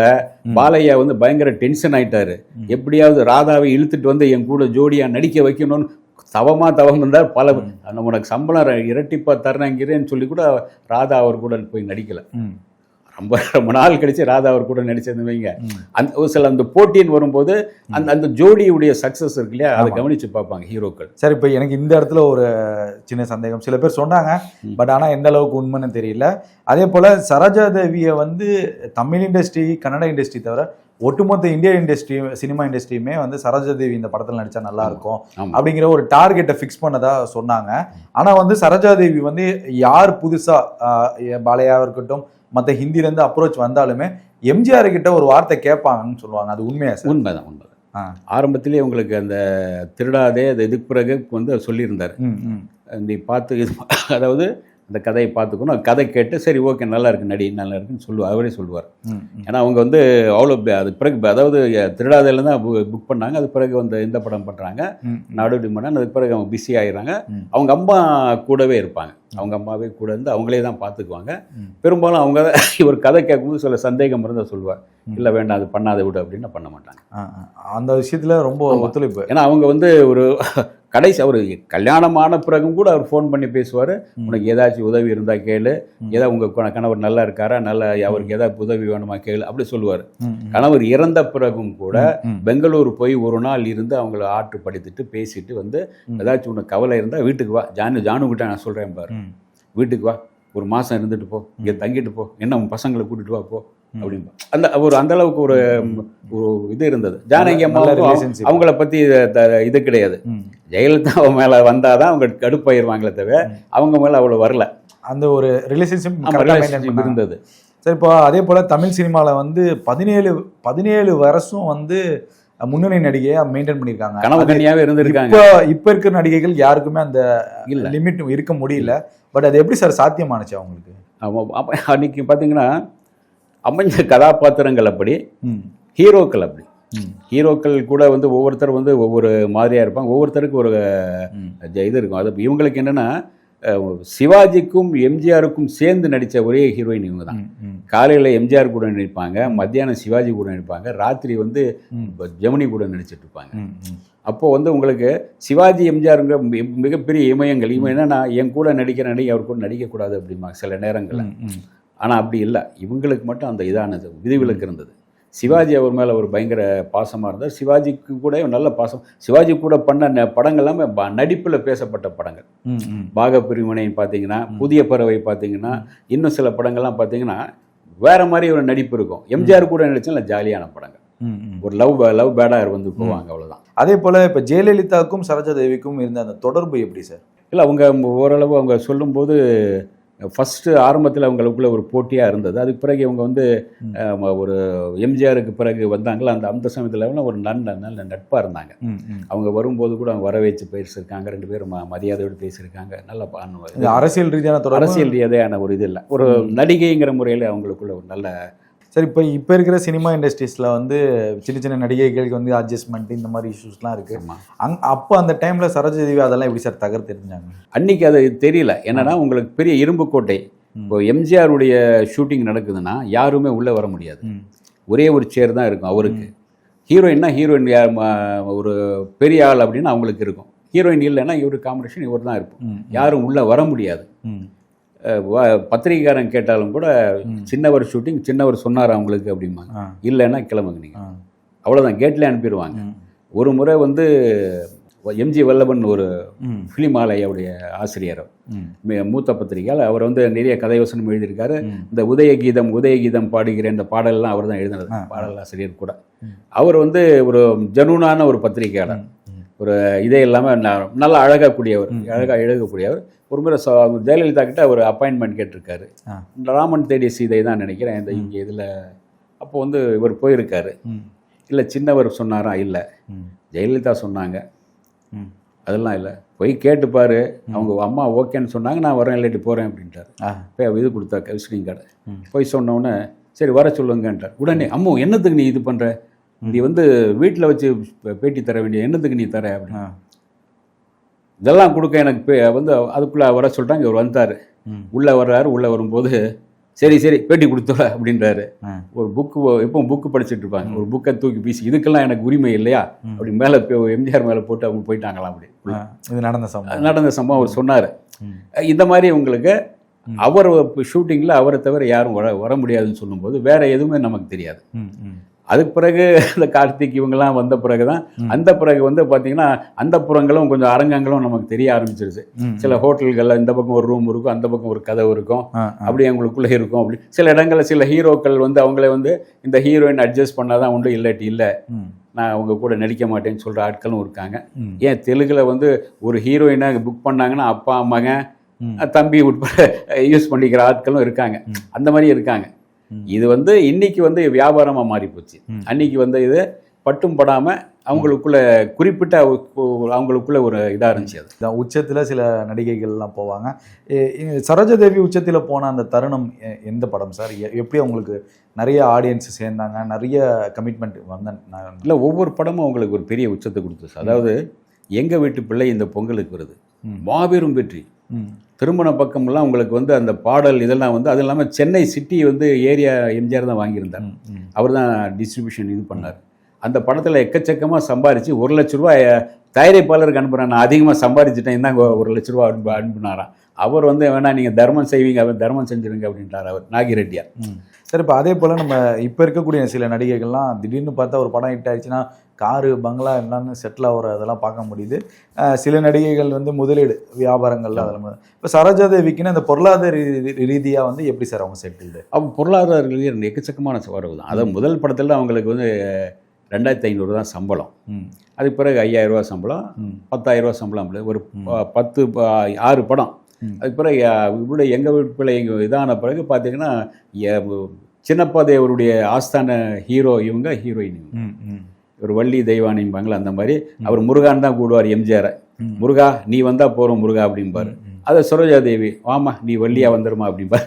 பாலையா வந்து பயங்கர டென்ஷன் ஆயிட்டாரு எப்படியாவது ராதாவை இழுத்துட்டு வந்து என் கூட ஜோடியா நடிக்க வைக்கணும்னு தவமா தவம் இருந்தார் பல உனக்கு சம்பளம் இரட்டிப்பா தரேங்கிறேன்னு சொல்லி கூட ராதா அவர் கூட போய் நடிக்கல. ரொம்ப ரொம்ப நாள் கழிச்சு ராதா அவர் கூட நடிச்சது வைங்க. அந்த ஒரு சில அந்த போட்டின்னு வரும்போது அந்த அந்த ஜோடியுடைய சக்சஸ் இருக்கு இல்லையா? அதை கவனிச்சு பார்ப்பாங்க ஹீரோக்கள் சரி இப்போ எனக்கு இந்த இடத்துல ஒரு சின்ன சந்தேகம். சில பேர் சொன்னாங்க பட் ஆனால் எந்த அளவுக்கு உண்மைன்னு தெரியல. அதே போல் சரோஜா தேவியை வந்து தமிழ் இண்டஸ்ட்ரி கன்னட இண்டஸ்ட்ரி தவிர ஒட்டுமொத்த இந்திய இண்டஸ்ட்ரி சினிமா இண்டஸ்ட்ரியுமே வந்து சரோஜா தேவி இந்த படத்தில் நடிச்சா நல்லா இருக்கும். அப்படிங்கிற ஒரு டார்கெட்டை ஃபிக்ஸ் பண்ணதா சொன்னாங்க. ஆனால் வந்து சரோஜா தேவி வந்து யார் புதுசாக பாலையாவாக இருக்கட்டும் மற்ற ஹிந்திலேருந்து அப்ரோச் வந்தாலுமே எம்ஜிஆர் கிட்ட ஒரு வார்த்தை கேட்பாங்கன்னு சொல்லுவாங்க. அது உண்மையா சார்? உண்மைதான் உண்மை. ஆரம்பத்திலேயே உங்களுக்கு அந்த திருடாதே அது இதுக்கு பிறகு வந்து அவர் சொல்லியிருந்தார் நீ பார்த்து இது அதாவது அந்த கதையை பார்த்துக்கணும். கதை கேட்டு சரி ஓகே நல்லா இருக்கு நடி நல்லா இருக்குன்னு சொல்லுவார் அவரே சொல்லுவார். ஏன்னா அவங்க வந்து அவ்வளோ அது பிறகு அதாவது திருடாதையில் தான் புக் பண்ணாங்க. அது பிறகு வந்து இந்த படம் பண்ணுறாங்க நாடோடி மன்னன் அதுக்கு பிறகு அவங்க பிஸி ஆயிடுறாங்க. ம். அவங்க அம்மா கூடவே இருப்பாங்க. அவங்க அம்மாவே கூட இருந்து அவங்களே தான் பார்த்துக்குவாங்க. பெரும்பாலும் அவங்க இவர் கதை கேட்கும்போது சில சந்தேகம் இருந்தால் சொல்லுவார். இல்லை வேண்டாம் அது பண்ணாத விடு அப்படின்னு பண்ண மாட்டாங்க. அந்த விஷயத்துல ரொம்ப ஒத்துழைப்பு. ஏன்னா அவங்க வந்து ஒரு கடைசி அவர் கல்யாணமான பிறகும் கூட அவர் ஃபோன் பண்ணி பேசுவார். உனக்கு ஏதாச்சும் உதவி இருந்தால் கேளு. ஏதாவது உங்கள் கணவர் நல்லா இருக்காரா? நல்லா அவருக்கு ஏதாவது உதவி வேணுமா கேளு அப்படி சொல்லுவார். கணவர் இறந்த பிறகும் கூட. பெங்களூர் போய் ஒரு நாள் இருந்து அவங்கள ஆற்றுப்படுத்திட்டு பேசிட்டு வந்து. ஏதாச்சும் உனக்கு கவலை இருந்தால் வீட்டுக்கு வா. ஜானு ஜானு கிட்ட நான் சொல்கிறேன் பாரு. வீட்டுக்கு வா. ஒரு மாதம் இருந்துட்டு போ. இங்கே தங்கிட்டு போ. என்ன உன் பசங்களை கூட்டிட்டு வா போ. அப்படின்பா அந்த ஒரு அந்த அளவுக்கு ஒரு இது இருந்தது. ஜானகி அம்மா. அவங்கள பற்றி இது கிடையாது. ஜெயலலிதா மேலே வந்தால் தான் அவங்க கடுப்பாயிருவாங்களே தவிர அவங்க மேலே அவ்வளோ வரல. அந்த ஒரு ரிலேஷன்ஷிப் இருந்தது. சரி இப்போ அதே போல தமிழ் சினிமாவில் வந்து பதினேழு பதினேழு வருஷம் வந்து முன்னணி நடிகையை மெயின்டைன் பண்ணியிருக்காங்க. கனவு கன்னியாவே இருந்திருக்காங்க. இப்போ இப்போ இருக்கிற நடிகைகள் யாருக்குமே அந்த. லிமிட் இருக்க முடியல. பட் அது எப்படி சார் சாத்தியமானுச்சு அவங்களுக்கு? ஆமாம் அப்போ அன்னைக்கு பார்த்தீங்கன்னா அமைஞ்ச கதாபாத்திரங்கள் அப்படி. ஹீரோக்கள் அப்படி. ஹீரோக்கள் கூட வந்து ஒவ்வொருத்தர் வந்து ஒவ்வொரு மாதிரியாக இருப்பாங்க ஒவ்வொருத்தருக்கு ஒரு இது இருக்கும் அது இவங்களுக்கு என்னென்னா சிவாஜிக்கும் எம்ஜிஆருக்கும் சேர்ந்து நடித்த ஒரே ஹீரோயின் இவங்க தான். காலையில் எம்ஜிஆர் கூட நடிப்பாங்க மத்தியானம் சிவாஜி கூட நடிப்பாங்க ராத்திரி வந்து ஜெமினி கூட நடிச்சிட்டு இருப்பாங்க ம். ம். அப்போ வந்து உங்களுக்கு சிவாஜி எம்ஜிஆருங்கிற மி- மிகப்பெரிய இமயங்கள் இவன் என்னன்னா என் கூட நடிக்கிற நடிகை அவர் கூட நடிக்கக்கூடாது அப்படிம்பாங்க சில நேரங்களில். ஆனால் அப்படி இல்லை. இவங்களுக்கு மட்டும் அந்த இதானது. விதிவிலக்கு இருந்தது. சிவாஜி அவர் மேலே ஒரு பயங்கர பாசமாக இருந்தார். சிவாஜிக்கு கூட நல்ல பாசம். சிவாஜி கூட பண்ண படங்கள் எல்லாமே நடிப்பில் பேசப்பட்ட படங்கள். ம். பாகப்பிரிவினை பார்த்தீங்கன்னா புதிய பறவை பார்த்தீங்கன்னா இன்னும் சில படங்கள்லாம் பார்த்தீங்கன்னா வேற மாதிரி ஒரு நடிப்பு இருக்கும். எம்ஜிஆர் கூட நடிச்சா ஜாலியான படங்கள். ஒரு லவ் லவ் பேடாக வந்து போவாங்க அவ்வளோதான் அதே போல இப்ப ஜெயலலிதாவுக்கும் சரோஜா தேவிக்கும் இருந்த அந்த தொடர்பு எப்படி சார்? இல்லை அவங்க ஓரளவு அவங்க சொல்லும்போது ஃபஸ்ட்டு ஆரம்பத்தில் அவங்களுக்குள்ள ஒரு போட்டியாக இருந்தது. அதுக்கு பிறகு இவங்க வந்து ஒரு எம்ஜிஆருக்கு பிறகு வந்தாங்களா அந்த அந்த சமயத்தில் ஒரு நல்ல நல்ல நட்பாக இருந்தாங்க. அவங்க வரும்போது கூட அவங்க வர வச்சு பேசியிருக்காங்க ரெண்டு பேரும் மரியாதையோடு பேசியிருக்காங்க நல்ல இது அரசியல் ரீதியான அரசியல் ரீதியான ஒரு இது இல்லை. ஒரு நடிகைங்கிற முறையில் அவங்களுக்குள்ள ஒரு நல்ல சரி இப்போ இப்போ இருக்கிற சினிமா இண்டஸ்ட்ரீஸில் வந்து சின்ன சின்ன நடிகைகளுக்கு வந்து அட்ஜஸ்ட்மெண்ட் இந்த மாதிரி இஷ்யூஸ்லாம் இருக்கு. ஆமா. அங் அப்போ அந்த டைம்ல சரோஜா தேவி அதெல்லாம் எப்படி சார் தகர்த்து எறிஞ்சாங்க? அன்னைக்கு அது தெரியல. என்னன்னா உங்களுக்கு பெரிய இரும்பு கோட்டை. இப்போ எம்ஜிஆருடைய ஷூட்டிங் நடக்குதுன்னா யாருமே உள்ளே வர முடியாது. ஒரே ஒரு சேர் தான் இருக்கும் அவருக்கு. ஹீரோயின்னா ஹீரோயின் யார் ஒரு பெரிய ஆள் அப்படின்னு அவங்களுக்கு இருக்கும். ஹீரோயின் இல்லைன்னா இவர் காம்படிஷன் இவர் தான் இருக்கும். யாரும் உள்ளே வர முடியாது. பத்திரிகைக்காரன் கேட்டாலும் கூட சின்னவர் ஷூட்டிங் சின்னவர் சொன்னார் அவங்களுக்கு அப்படிம்பாங்க ஆ. இல்லைன்னா கிளம்புங்க நீங்கள். அவ்வளோதான் கேட்லேயே அனுப்பிடுவாங்க. ஒரு முறை வந்து எம்ஜி வல்லபன் ஒரு. ஃபிலிம் ஆலையுடைய ஆசிரியர் மூத்த பத்திரிகையால் அவர் வந்து நிறைய கதைவசனம் எழுதியிருக்காரு. இந்த உதயகீதம் உதயகீதம் பாடுகிற இந்த பாடல்லாம் அவர் தான் எழுதினது. பாடல் ஆசிரியர் கூட. அவர் வந்து ஒரு ஜனூனான ஒரு பத்திரிகையாளர். ஒரு இதே இல்லாமல் நல்லா அழகக்கூடியவர். அழகாக எழுதக்கூடியவர் ஒரு முறை ஜெயலலிதா கிட்ட ஒரு அப்பாயின்மெண்ட் கேட்டிருக்காரு. ராமன் தேடிய சீதை தான் நினைக்கிறேன். இந்த இங்கே இதில் அப்போ வந்து இவர் போயிருக்காரு. இல்லை சின்னவர் சொன்னாரா? இல்லை. ஜெயலலிதா சொன்னாங்க. அதெல்லாம் இல்லை. போய் கேட்டுப்பாரு அவங்க அம்மா ஓகேன்னு சொன்னாங்க. நான் வரேன் இல்லாட்டி போகிறேன் அப்படின்ட்டார். போய் இது கொடுத்தா விசிட்டிங் கார்டு. போய் சொன்ன உடனே சரி வர சொல்லுங்கன்றார் உடனே அம்மோ என்னத்துக்கு நீ இது பண்ணுற நீ வந்து வீட்டில் வச்சு பேட்டி தர வேண்டிய என்னத்துக்கு நீ தர? அப்படின்னு. இதெல்லாம் கொடுக்க எனக்கு வந்து அதுக்குள்ளே வர சொல்லிட்டாங்க இவர் வந்தார். உள்ளே வர்றாரு உள்ளே வரும்போது சரி சரி பேட்டி கொடுத்துட அப்படின்றாரு. ஒரு புக்கு எப்போ புக்கு படிச்சுட்டு இருப்பாங்க ஒரு புக்கை தூக்கி வீசி இதுக்கெல்லாம் எனக்கு உரிமை இல்லையா. அப்படி மேலே எம்ஜிஆர் மேலே போட்டு அவங்க போயிட்டாங்களாம் அப்படி. இது நடந்த சம்பவம் நடந்த சம்பவம் அவர் சொன்னார். இந்த மாதிரி உங்களுக்கு அவர் ஷூட்டிங்கில் அவரை தவிர யாரும் வர வர முடியாதுன்னு சொல்லும்போது வேற எதுவுமே நமக்கு தெரியாது. அதுக்கு பிறகு இந்த கார்த்திக் இவங்கெல்லாம் வந்த பிறகு தான் அந்த பிறகு வந்து பார்த்தீங்கன்னா அந்த புறங்களும் கொஞ்சம் அரங்கங்களும் நமக்கு தெரிய ஆரம்பிச்சிருச்சு. சில ஹோட்டல்களில் இந்த பக்கம் ஒரு ரூம் இருக்கும் அந்த பக்கம் ஒரு கதவு இருக்கும். அப்படி அவங்களுக்குள்ளே இருக்கும் அப்படி சில இடங்களில் சில ஹீரோக்கள் வந்து அவங்களே வந்து இந்த ஹீரோயின் அட்ஜஸ்ட் பண்ணாதான் உண்டு இல்லாட்டி இல்லை. நான் அவங்க கூட நடிக்க மாட்டேன்னு சொல்கிற ஆட்களும் இருக்காங்க. ஏன் தெலுங்குல வந்து ஒரு ஹீரோயினை புக் பண்ணாங்கன்னா அப்பா மகன். தம்பி உட்பட யூஸ் பண்ணிக்கிற ஆட்களும் இருக்காங்க அந்த மாதிரி இருக்காங்க. இது வந்து இன்னைக்கு வந்து வியாபாரமாக மாறி போச்சு. அன்னைக்கு வந்து இது பட்டும் படாமல் அவங்களுக்குள்ள குறிப்பிட்ட அவங்களுக்குள்ள ஒரு இதாக இருந்துச்சு அது. உச்சத்துல சில நடிகைகள்லாம் போவாங்க. எ- எ- சரோஜா தேவி உச்சத்துல போன அந்த தருணம் எந்த படம் சார்? எப்படி அவங்களுக்கு நிறைய ஆடியன்ஸ் சேர்ந்தாங்க? நிறைய கமிட்மெண்ட் வந்த இல்லை ஒவ்வொரு படமும் அவங்களுக்கு ஒரு பெரிய உச்சத்தை கொடுத்துச்சு அதாவது எங்க வீட்டு பிள்ளை இந்த பொங்கலுக்கு வருது. மாபெரும் வெற்றி. திருமண பக்கம்லாம் உங்களுக்கு வந்து அந்த பாடல் இதெல்லாம் வந்து அது இல்லாமல் சென்னை சிட்டி வந்து ஏரியா எம்ஜிஆர் தான் வாங்கியிருந்தார். அவர் தான் டிஸ்ட்ரிபியூஷன் இது பண்ணார். அந்த படத்தில் எக்கச்சக்கமாக சம்பாரித்து ஒரு லட்ச ரூபாய் தயாரிப்பாளருக்கு அனுப்புகிறேன் நான் அதிகமாக சம்பாரிச்சிட்டேன் இந்தாங்க ஒரு லட்ச ரூபா அனுப்பு அனுப்புனாராம். அவர் வந்து வேணா நீங்கள் தர்மம் செய்வீங்க அவர் தர்மம் செஞ்சிருங்க அப்படின்ட்டார் அவர் நாகிரெட்டியார். சரி இப்போ அதே போல் நம்ம இப்போ இருக்கக்கூடிய சில நடிகைகள்லாம் திடீர்னு பார்த்தா ஒரு படம் ஹிட் ஆயிடுச்சுன்னா காரு பங்களா என்னன்னு செட்டில் ஆகிற அதெல்லாம் பார்க்க முடியுது. சில நடிகைகள் வந்து முதலீடு வியாபாரங்கள்ல அதெல்லாம். இப்போ சரோஜா தேவிக்குன்னு அந்த பொருளாதார ரீதியாக வந்து எப்படி சார் அவங்க செட்டில்டு அவங்க பொருளாதார ரீதியாக எக்கச்சக்கமான வரவு தான். அதாவது முதல் படத்தில் அவங்களுக்கு வந்து ரெண்டாயிரத்தி ஐநூறு தான் சம்பளம். ம். அதுக்கு பிறகு ஐயாயிரம் ரூபாய் சம்பளம் ரூபாய் சம்பளம். ஒரு பத்து ஆறு படம். பிறகு இவருடைய எங்கள் வீட்டு பிள்ளை எங்கள் இதான பிறகு பார்த்தீங்கன்னா சின்னப்பா தேவருடைய ஆஸ்தான ஹீரோ இவங்க ஹீரோயின் இவங்க. ஒரு வள்ளி தெய்வானிம்பாங்களே அந்த மாதிரி. அவர் முருகான் தான் கூடுவார் எம்ஜிஆரை. முருகா நீ வந்தா போறோம் முருகா அப்படிம்பாரு. அதை சரோஜா தேவி வாமா நீ வள்ளியா வந்துருமா அப்படிம்பாரு.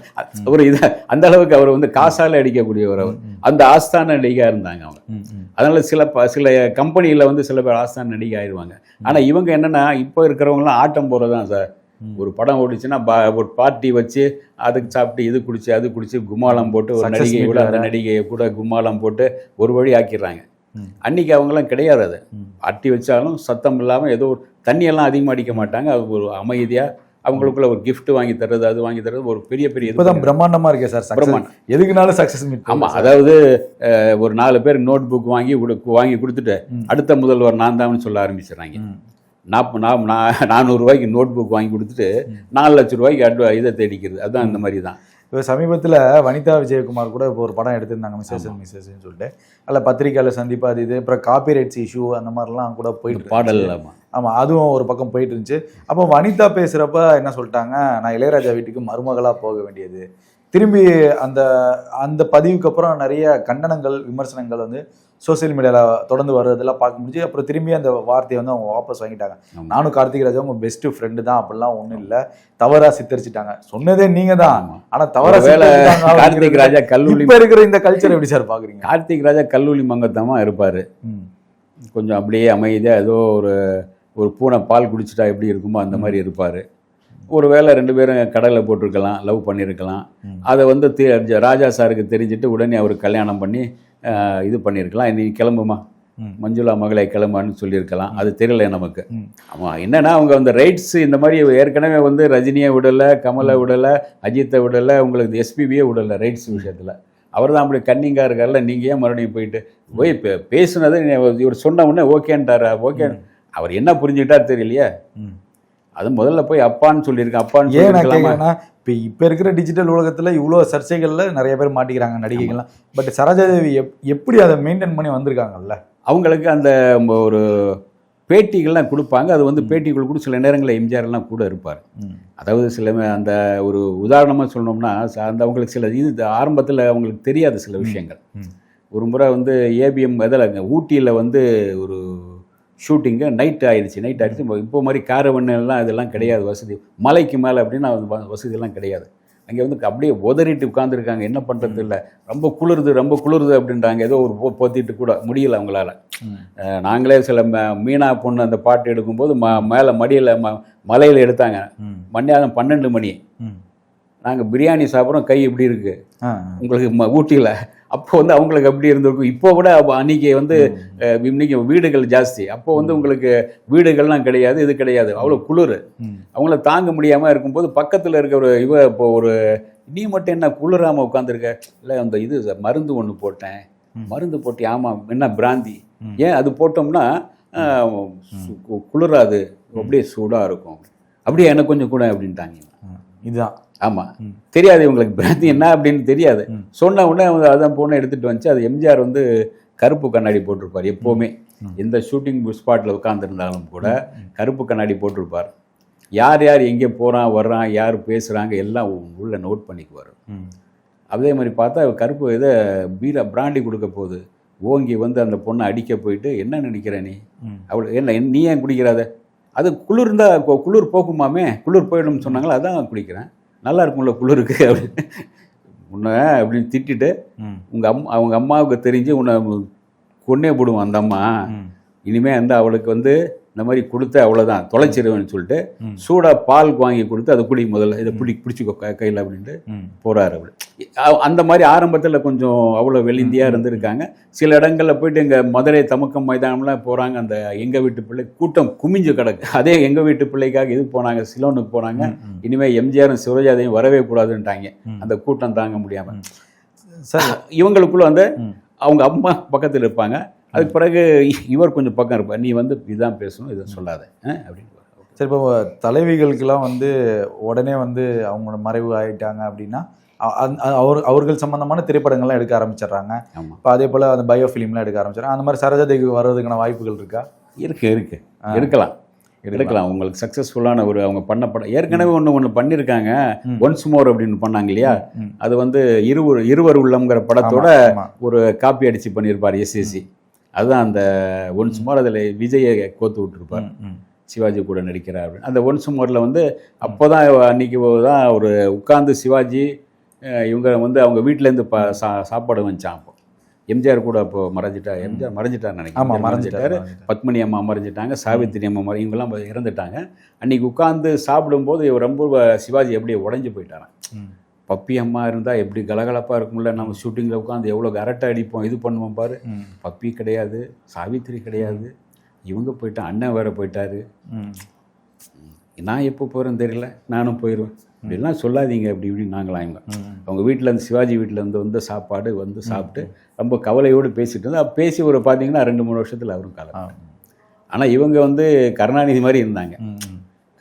ஒரு இதை அந்த அளவுக்கு அவர் வந்து காசால அடிக்கக்கூடியவர் அவர். அந்த ஆஸ்தான நடிகா இருந்தாங்க அவங்க. அதனால சில சில கம்பெனியில் வந்து சில பேர் ஆஸ்தான நடிகை ஆயிடுவாங்க. ஆனா இவங்க என்னன்னா இப்போ இருக்கிறவங்களாம் ஆட்டம் போறதுதான் சார். ஒரு படம் ஓடிச்சுன்னா ஒரு பார்ட்டி வச்சு அதுக்கு சாப்பிட்டு இது குடிச்சு அது குடிச்சு கும்மாளம் போட்டு ஒரு நடிகை கூட அந்த. நடிகையை கூட கும்மாளம் போட்டு ஒரு வழி ஆக்கிடுறாங்க. அன்னைக்கு அவங்கெல்லாம் கிடையாது அது. பார்ட்டி வச்சாலும் சத்தம் இல்லாமல் ஏதோ ஒரு தண்ணியெல்லாம் அதிகமாக அடிக்க மாட்டாங்க அது ஒரு அமைதியாக அவங்களுக்குள்ள ஒரு gift வாங்கி தர்றது அது வாங்கி தர்றது ஒரு பெரிய பெரிய இப்போதான் பிரம்மாண்டமா இருக்கே சார் பிரம்மாண்டம். எதுக்குனாலும் சக்சஸ் மீட் ஆமா அதாவது ஒரு நாலு பேர் நோட் புக் வாங்கி வாங்கி கொடுத்துட்டு. அடுத்த முதல்வர் நான் தான் சொல்ல ஆரம்பிச்சிடுறாங்க. நாற்பது நான் நான் நானூறுரூவாய்க்கு நோட் புக் வாங்கி கொடுத்துட்டு நாலு லட்ச ரூபாய்க்கு அட்வா இதை தேடிக்கிறது. அதுதான் இந்த மாதிரி தான் இப்போ சமீபத்தில் வனிதா விஜயகுமார் கூட இப்போ ஒரு படம் எடுத்திருந்தாங்க மிஸ்ஸஸ் அண்ட் மிஸ்ஸஸ்ன்னு சொல்லிட்டு. அதில் பத்திரிக்கையாளர் சந்திப்பு அது இது அப்புறம் காப்பிரைட்ஸ் இஷ்யூ அந்த மாதிரிலாம் கூட போயிட்டு பாடல் இருந்துச்சு. ஆமா ஆமாம் அதுவும் ஒரு பக்கம் போயிட்டு இருந்துச்சு. அப்போ வனிதா பேசுகிறப்ப என்ன சொல்லிட்டாங்க நான் இளையராஜா வீட்டுக்கு மருமகளாக போக வேண்டியது. திரும்பி அந்த அந்த பதிவுக்கு அப்புறம் நிறைய கண்டனங்கள் விமர்சனங்கள் வந்து சோஷியல் மீடியாவில் தொடர்ந்து வர்றதெல்லாம் பார்க்க முடிஞ்சு அப்புறம் திரும்பி அந்த வார்த்தையை வந்து அவங்க வாபஸ் வாங்கிட்டாங்க. நானும் கார்த்திக் ராஜா உங்க பெஸ்ட் ஃப்ரெண்டு தான் அப்படிலாம் ஒன்றும் இல்லை. தவறா சித்தரிச்சிட்டாங்க. சொன்னதே நீங்க தான். ஆமா. ஆனா தவறா சித்தரிச்சிட்டாங்க கார்த்திக் ராஜா கல்லூரி இப்ப இருக்கிற இந்த கல்ச்சர் எப்படி சார் பாக்குறீங்க? கார்த்திக் ராஜா கல்லூரி மங்கத்தமா இருப்பாரு. கொஞ்சம் அப்படியே அமைதியாக ஏதோ ஒரு ஒரு பூனை பால் குடிச்சிட்டா எப்படி இருக்குமோ அந்த மாதிரி இருப்பார். ஒரு வேளை ரெண்டு பேரும் கடலில் போட்டிருக்கலாம் லவ் பண்ணியிருக்கலாம். அதை வந்து ராஜா சாருக்கு தெரிஞ்சுட்டு உடனே அவர் கல்யாணம் பண்ணி இது பண்ணியிருக்கலாம். நீ கிளம்புமா. மஞ்சுளா மகளை கிளம்பான்னு சொல்லியிருக்கலாம். அது தெரியல நமக்கு. ஆமாம் என்னன்னா அவங்க அந்த ரைட்ஸ் இந்த மாதிரி ஏற்கனவே வந்து ரஜினியை விடலை கமலை விடலை அஜித்தை விடலை உங்களுக்கு எஸ்பிபியே விடலை ரைட்ஸ் விஷயத்தில். அவர் தான் அப்படி கன்னிங்காக இருக்கார்ல நீங்கள் ஏன் மறுபடியும் போயிட்டு? போய் பேசுனது இவர் சொன்ன உடனே ஓகேன்ட்டாரா? ஓகே. அவர் என்ன புரிஞ்சுக்கிட்டார் தெரியலையே. அது முதல்ல போய் அப்பான்னு சொல்லியிருக்கேன் அப்பான்னு ஏன் இப்போ இப்போ இருக்கிற டிஜிட்டல் உலகத்துல இவ்வளோ சர்ச்சைகள்ல நிறைய பேர் மாட்டிக்கிறாங்க நடிகைகள்லாம். பட் சரோஜாதேவி எப் எப்படி அதை மெயின்டைன் பண்ணி வந்திருக்காங்கல்ல? அவங்களுக்கு அந்த ஒரு பேட்டிகள்லாம் கொடுப்பாங்க. அது வந்து பேட்டிகள் கூட சில நேரங்களில் எம்ஜிஆர் எல்லாம் கூட இருப்பார். அதாவது சில அந்த ஒரு உதாரணமாக சொல்லணும்னா அந்த அவங்களுக்கு சில இது ஆரம்பத்தில் அவங்களுக்கு தெரியாத சில விஷயங்கள். ஒரு முறை வந்து ஏபிஎம் இதில் ஊட்டியில் வந்து ஒரு ஷூட்டிங்கு நைட் ஆயிடுச்சு. நைட் ஆயிடுச்சு. இப்போ- மாதிரி காரவண்ணு எல்லாம் இதெல்லாம் கிடையாது வசதி. மலைக்கு மேலே அப்படின்னா வசதியெல்லாம் கிடையாது. அங்கே வந்து அப்படியே உதறிட்டு உட்காந்துருக்காங்க என்ன பண்ணுறது இல்லை. ரொம்ப குளிருது ரொம்ப குளிருது அப்படின்றாங்க. ஏதோ ஒரு போ போத்திட்டு கூட. முடியல அவங்களால. நாங்களே சில மீனா பொண்ணு அந்த பாட்டு எடுக்கும்போது ம மேலே மடியில் ம மலையில் எடுத்தாங்க. ம். மணியாதம் பன்னெண்டு மணி. நாங்கள் பிரியாணி சாப்பிட்றோம். கை இப்படி இருக்குது உங்களுக்கு ம ஊட்டியில். அப்போ வந்து அவங்களுக்கு அப்படி இருந்திருக்கும்? இப்போ கூட அன்னைக்கு வந்து இன்னைக்கு வீடுகள் ஜாஸ்தி. அப்போ வந்து உங்களுக்கு வீடுகள்லாம் கிடையாது இது கிடையாது. அவ்வளோ குளிர். அவங்கள தாங்க முடியாமல் இருக்கும்போது பக்கத்தில் இருக்க ஒரு இவ இப்போ ஒரு நீ மட்டும் என்ன குளிராமல் உட்காந்துருக்க இல்லை அந்த இது மருந்து ஒன்று போட்டேன். மருந்து போட்டு ஆமாம் என்ன பிராந்தி. ஏன் அது போட்டோம்னா குளிராது. அப்படியே சூடாக இருக்கும். அப்படியே எனக்கு கொஞ்சம் கூட அப்படின்ட்டாங்க. இதுதான். ஆமாம். தெரியாது இவங்களுக்கு பிராந்தி என்ன அப்படின்னு தெரியாது. சொன்ன உடனே அவங்க அதான் பொண்ணை எடுத்துட்டு வந்துச்சு. அது எம்ஜிஆர் வந்து கருப்பு கண்ணாடி போட்டிருப்பார் எப்போவுமே. எந்த ஷூட்டிங் ஸ்பாட்டில் உட்காந்துருந்தாலும் கூட கருப்பு கண்ணாடி போட்டிருப்பார். யார் யார் எங்கே போகிறான் வர்றான் யார் பேசுகிறாங்க எல்லாம் உள்ள நோட் பண்ணிக்குவார். அதே மாதிரி பார்த்தா கருப்பு இதை பீரா பிராண்டி கொடுக்க போகுது. ஓங்கி வந்து அந்த பொண்ணை அடிக்க போயிட்டு என்ன நினைக்கிற நீ? ம். அவள் என்ன நீ ஏன் குடிக்கிறாத? அது குளிர்ந்தா குளிர் போக்குமாமே குளிர் போயிடும்னு சொன்னாங்களா அதான் குடிக்கிறேன். நல்லா இருக்கும்ல குளிருக்கு அப்படின்னு உன்னை அப்படின்னு திட்டிட்டு. உங்கள் அம்மா அவங்க அம்மாவுக்கு தெரிஞ்சு உன்னை கொன்னே போடுவோம் அந்த அம்மா. இனிமேல் வந்து அவளுக்கு வந்து இந்த மாதிரி கொடுத்த அவ்வளோதான் தொலைச்சிருவேன்னு சொல்லிட்டு சூடாக பால் வாங்கி கொடுத்து அதை குடி முதல்ல இதை பிடி பிடிச்சிக்கோ கையில் அப்படின்ட்டு ம். போறாரு அவர். அ- அந்த மாதிரி ஆரம்பத்தில் கொஞ்சம் அவ்வளோ வெளிந்தியாக இருந்திருக்காங்க. சில இடங்களில் போயிட்டு எங்கள் மதுரை தமுக்கம் மைதானம்லாம் போகிறாங்க அந்த எங்கள் வீட்டு பிள்ளை. கூட்டம் குமிஞ்சு கிடக்கு. அதே எங்கள் வீட்டு பிள்ளைக்காக இது போனாங்க சிலோனுக்கு போனாங்க. இனிமேல் எம்ஜிஆரும் சிவராஜாதையும் வரவே கூடாதுன்ட்டாங்க. அந்த கூட்டம் தாங்க முடியாமல் சார் இவங்களுக்குள்ள வந்து அவங்க அம்மா பக்கத்தில் இருப்பாங்க. அதுக்கு பிறகு இவர் கொஞ்சம் பக்கம் இருப்பார். நீ வந்து இதுதான் பேசணும் இதை சொல்லாத. அப்படின்னு சரி இப்போ தலைவிகளுக்கெல்லாம் வந்து உடனே வந்து அவங்க மறைவு ஆயிட்டாங்க அப்படின்னா அவர் அவர்கள் சம்பந்தமான திரைப்படங்கள்லாம் எடுக்க ஆரம்பிச்சிடுறாங்க. இப்போ அதே போல் அந்த பயோ ஃபிலிம்லாம் எடுக்க ஆரம்பிச்சிடுறாங்க. அந்த மாதிரி சரோஜாதேவி வர்றதுக்கான வாய்ப்புகள் இருக்கா? இருக்கு இருக்கு. எடுக்கலாம். எடுக்கலாம். உங்களுக்கு சக்ஸஸ்ஃபுல்லான ஒரு அவங்க பண்ண படம் ஏற்கனவே ஒன்று ஒன்று பண்ணியிருக்காங்க. ஒன்ஸ் மோர் அப்படின்னு பண்ணாங்க இல்லையா. அது வந்து இருவர் இருவர் உள்ளம்ங்கிற படத்தோட. ஒரு காப்பி அடிச்சு பண்ணியிருப்பார் எஸ்எஸ்சி அதுதான் அந்த ஒன்ஸ் மோர் அதில் விஜயை கோத்து விட்டுருப்பார். சிவாஜி கூட நடிக்கிறார் அப்படின்னு. அந்த ஒன்ஸ் மோரில் வந்து அப்போ தான் அன்னைக்கு தான் ஒரு உட்கார்ந்து சிவாஜி இவங்க வந்து அவங்க வீட்டிலேருந்து ப சா சாப்பாடு வந்துச்சான் அப்போ. எம்ஜிஆர் கூட அப்போ மறைஞ்சிட்டார் எம்ஜிஆர் மறைஞ்சிட்டார் நினைக்கிறேன். மறைஞ்சிட்டாரு பத்மினி அம்மா மறைஞ்சிட்டாங்க சாவித்திரி அம்மா மறை இவங்கெல்லாம் இறந்துட்டாங்க. அன்னைக்கு உட்கார்ந்து சாப்பிடும்போது ரொம்ப சிவாஜி அப்படியே உடஞ்சி போயிட்டாராம். ம். பப்பி அம்மா இருந்தால் எப்படி கலகலப்பாக இருக்கும்ல? நம்ம ஷூட்டிங்கில் உட்காந்து எவ்வளோ அரட்டை அடிப்போம் இது பண்ணுவோம் பாரு. பப்பி கிடையாது சாவித்திரி கிடையாது. இவங்க போயிட்டா அண்ணன் வேற போயிட்டாரு. நான் எப்போ போகிறேன்னு தெரியல. நானும் போயிடுவேன் இப்படிலாம் சொல்லாதீங்க அப்படி இப்படி நாங்களாம் இவங்க. அவங்க வீட்டில் இருந்து சிவாஜி வீட்டில் இருந்து வந்து சாப்பாடு வந்து சாப்பிட்டு ரொம்ப கவலையோடு பேசிட்டு இருந்தா பேசி ஒரு பார்த்தீங்கன்னா ரெண்டு மூணு வருஷத்தில் அவரும் காலம். ஆனால் இவங்க வந்து கருணாநிதி மாதிரி இருந்தாங்க.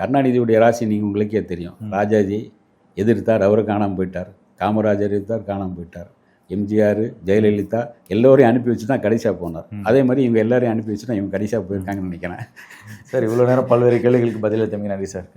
கருணாநிதியுடைய ராசி நீங்கள் உங்களுக்கே தெரியும். ராஜாஜி எதிர்த்தார் அவரு காணாமல் போயிட்டார். காமராஜர் எதிர்த்தார் காணாமல் போயிட்டார். எம்ஜிஆர் ஜெயலலிதா எல்லோரையும் அனுப்பி வச்சு தான் கடைசியாக போனார். அதே மாதிரி இவங்க எல்லாரையும் அனுப்பி வச்சு தான் இவங்க கடைசியாக போயிருக்காங்கன்னு நினைக்கிறேன். சார் இவ்வளோ நேரம் பல்வேறு கேள்விகளுக்கு பதிலளித்தமைக்கு நன்றி சார்.